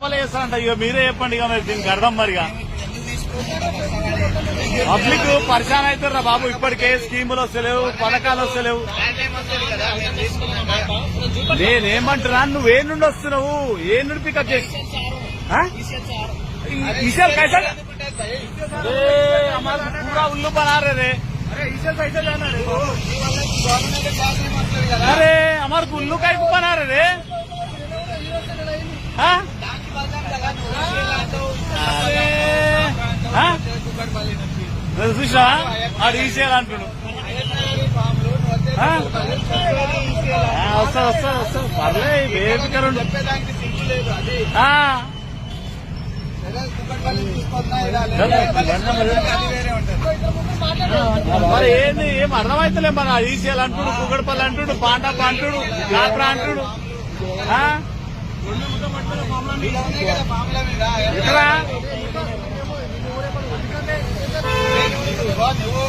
ఇక మీరే చెప్పండి మరి దీనికి అర్థం మరిగా పబ్లిక్ పరిశాన్ అవుతారా బాబు. ఇప్పటికే స్కీములు వస్తలేవు పథకాలు వస్తలేవు నేనేమంటున్నా నువ్వు ఏ నుండి వస్తున్నావు? ఏ నుండి పికప్ చేసి? ఈశాల్ కైసా ఉల్లు బనారే అరే అమర్ ఉల్లు కైపు బనారే నేను చూసా ఆడు ఈసేయాలి అంటుడు. ఆ? ఆ, వస్తా వస్తా వస్తా. పర్లే. బండి మరి. మరి ఏంది? ఏం అర్థమైతలే మన ఈసేయాలి అంటుడు కుక్కడపల్లి అంటుడు పాండప్ప అంటుడు కాప్రా అంటుడు. ఎక్కడా?